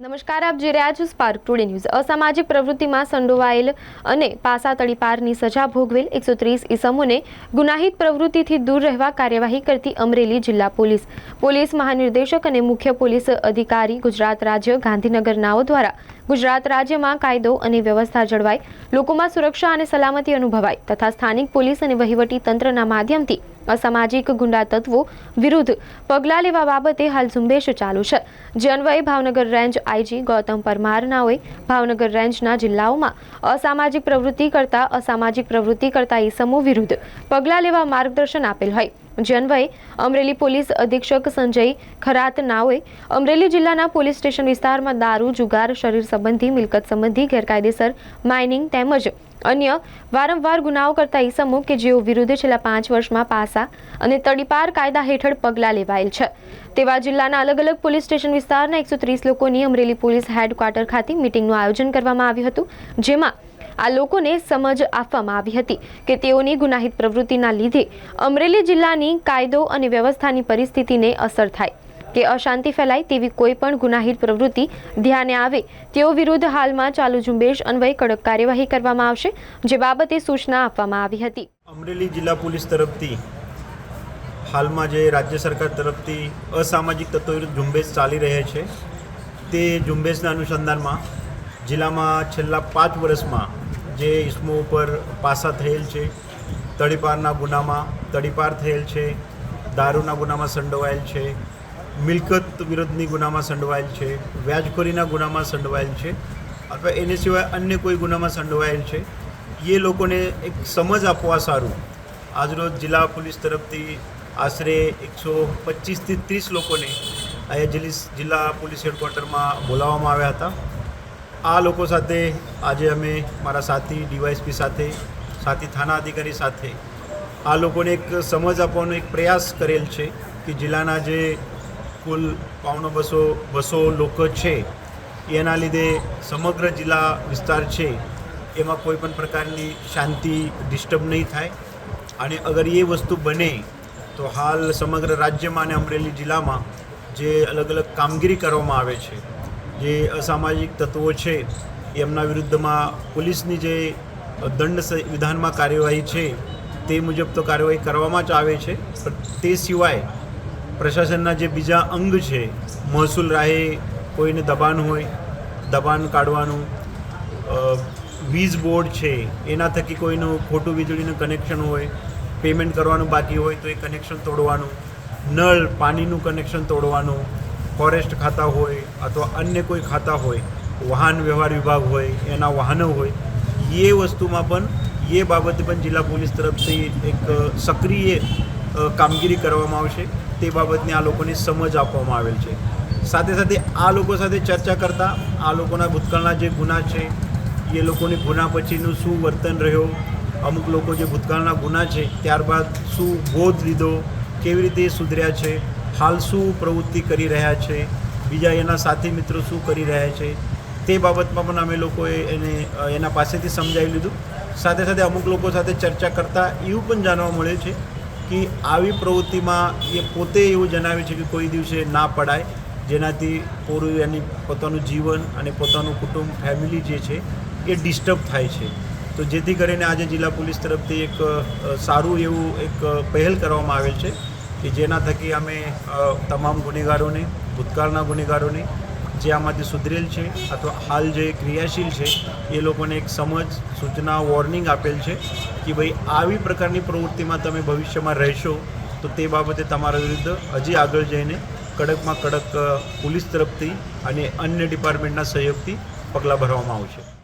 નમસ્કાર, આપ જોઈ રહ્યા છો સ્પાર્ક ટુડે ન્યૂઝ અસામાજિક પ્રવૃત્તિમાં સંડોવાયેલ અને પાસા તળીપારની સજા ભોગવેલ એકસો ત્રીસ ઇસમોને ગુનાહિત પ્રવૃત્તિથી દૂર રહેવા કાર્યવાહી કરતી અમરેલી જિલ્લા પોલીસ. પોલીસ મહાનિર્દેશક અને મુખ્ય પોલીસ અધિકારી ગુજરાત રાજ્ય ગાંધીનગરનાઓ દ્વારા ગુજરાત રાજ્યમાં કાયદો અને વ્યવસ્થા જળવાય, લોકોમાં સુરક્ષા અને સલામતી અનુભવાય તથા સ્થાનિક પોલીસ અને વહીવટી તંત્રના માધ્યમથી અસામાજિક ગુંડા તત્વો વિરુદ્ધ પગલાં લેવા બાબતે હાલ ઝુંબેશ ચાલુ છે. જે અન્વયે ભાવનગર રેન્જ આઈજી ગૌતમ પરમારનાઓએ ભાવનગર રેન્જના જિલ્લાઓમાં અસામાજિક પ્રવૃત્તિ કરતા અસામાજિક પ્રવૃત્તિ કરતા સમૂહ વિરુદ્ધ પગલાં લેવા માર્ગદર્શન આપેલ હોય. જે અમરેલી પોલીસ અધિક્ષક સંજય ખરાત નાઓએ અમરેલી જિલ્લાના પોલીસ સ્ટેશન વિસ્તારમાં દારૂ, જુગાર, શરીર સંબંધી, મિલકત સંબંધી ગેરકાયદેસર માઇનિંગ તેમજ અન્ય વારંવાર ગુનાઓ કરતા ઈસમો કે જેઓ વિરુદ્ધ છેલ્લા પાંચ વર્ષમાં પાસા અને તડીપાર કાયદા હેઠળ પગલાં લેવાયેલ છે. તેવા જિલ્લાના અલગ અલગ પોલીસ સ્ટેશન વિસ્તારના એકસો ત્રીસ લોકોની અમરેલી પોલીસ હેડક્વાર્ટર ખાતે મિટિંગનું આયોજન કરવામાં આવ્યું હતું, જેમાં આ લોકોને સમજ આપવામાં આવી હતી કે તેઓની ગુનાહિત પ્રવૃત્તિના લીધે અમરેલી જિલ્લાની કાયદો અને વ્યવસ્થાની પરિસ્થિતિને અસર થાય. કે અશાંતિ ફેલાય તેવી કોઈ પણ ગુનાહિત પ્રવૃત્તિ ધ્યાને આવે, તેઓ વિરુદ્ધ હાલમાં ચાલુ ઝુંબેશ અન્વયે કડક કાર્યવાહી કરવામાં આવશે, જે બાબતે સૂચના આપવામાં આવી હતી. અમરેલી જિલ્લા પોલીસ તરફથી હાલમાં જે રાજ્ય સરકાર તરફથી અસામાજિક તત્વો ઝુંબેશ ચાલી રહે છે, તે ઝુંબેશના અનુસંધાનમાં જિલ્લામાં છેલ્લા પાંચ વર્ષમાં જે ઇસમો ઉપર પાસા થયેલ છે, તડીપારના ગુનામાં તડીપાર થયેલ છે, દારૂના ગુનામાં સંડોવાયેલ છે મિલકત વિરુદ્ધની ગુનામાં સંડોવાયેલ છે, વ્યાજખોરીના ગુનામાં સંડોવાયેલ છે, અથવા એને સિવાય અન્ય કોઈ ગુનામાં સંડોવાયેલ છે. એ લોકોને એક સમજ આપવા સારું. આજરોજ જિલ્લા પોલીસ તરફથી આશરે એકસો પચીસથી ત્રીસ લોકોને અહીંયા જિલ્લી પોલીસ હેડક્વાર્ટરમાં બોલાવવામાં આવ્યા હતા. આ લોકો સાથે આજે અમે મારા સાથી ડીવાયસપી સાથે, સાથી થાના અધિકારી સાથે આ લોકોને એક સમજ આપવાનો એક પ્રયાસ કરેલ છે કે જિલ્લાના જે કુલ પાવનો બસો બસો લોકો છે. એના લીધે સમગ્ર જિલ્લા વિસ્તાર છે, એમાં કોઈ પણ પ્રકારની શાંતિ ડિસ્ટર્બ નહીં થાય. અને અગર એ વસ્તુ બને, તો હાલ સમગ્ર રાજ્યમાં અને અમરેલી જિલ્લામાં જે અલગ અલગ કામગીરી કરવામાં આવે છે, જે અસામાજિક તત્વો છે, એમના વિરુદ્ધમાં પોલીસની જે દંડ વિધાનમાં કાર્યવાહી છે, તે મુજબ તો કાર્યવાહી કરવામાં જ આવે છે. પણ તે સિવાય પ્રશાસનના જે બીજા અંગ છે, મહસૂલ રાહે કોઈને દબાણ હોય, દબાણ કાઢવાનું વીજ બોર્ડ છે, એના થકી કોઈનું ખોટું વીજળીનું કનેક્શન હોય પેમેન્ટ કરવાનું બાકી હોય તો એ કનેક્શન તોડવાનું, નળ, પાણીનું કનેક્શન તોડવાનું ફોરેસ્ટ ખાતા હોય અથવા અન્ય કોઈ ખાતા હોય, વાહન વ્યવહાર વિભાગ હોય, એના વાહનો હોય, એ વસ્તુમાં પણ એ બાબતે પણ જિલ્લા પોલીસ તરફથી એક સક્રિય કામગીરી કરવામાં આવશે. તે બાબતની આ લોકોને સમજ આપવામાં આવેલ છે. સાથે સાથે આ લોકો સાથે ચર્ચા કરતાં આ લોકોના ભૂતકાળના જે ગુના છે, એ લોકોને ગુના પછીનું શું વર્તન રહ્યો, અમુક લોકો જે ભૂતકાળના ગુના છે, ત્યારબાદ શું બોધ લીધો, કેવી રીતે સુધર્યા છે, હાલ શું પ્રવૃત્તિ કરી રહ્યા છે, બીજા એના સાથી મિત્રો શું કરી રહ્યા છે, તે બાબતમાં પણ અમે લોકોએ એને, એના પાસેથી સમજાવી લીધું. સાથે સાથે અમુક લોકો સાથે ચર્ચા કરતાં એવું પણ જાણવા મળે છે કે આવી પ્રવૃત્તિમાં એ પોતે એવું જણાવે છે કે કોઈ દિવસે ના પડાય. જેનાથી પૂરું એની પોતાનું જીવન અને પોતાનું કુટુંબ ફેમિલી જે છે, એ ડિસ્ટર્બ થાય છે. તો જેથી કરીને આજે જિલ્લા પોલીસ તરફથી એક સારું એવું એક પહેલ કરવામાં આવેલ છે કે જેના થકી અમે તમામ ગુનેગારોને, ભૂતકાળના ગુનેગારોને જે આમાંથી સુધરેલ છે અથવા હાલ જે ક્રિયાશીલ છે, એ લોકોને એક સમજ, સૂચના વોર્નિંગ આપેલ છે કે ભાઈ આવી પ્રકારની પ્રવૃત્તિમાં તમે ભવિષ્યમાં રહેશો, તો તે બાબતે તમારા વિરુદ્ધ હજી આગળ જઈને કડકમાં કડક પોલીસ તરફથી અને અન્ય ડિપાર્ટમેન્ટના સહયોગથી પગલાં ભરવામાં આવશે.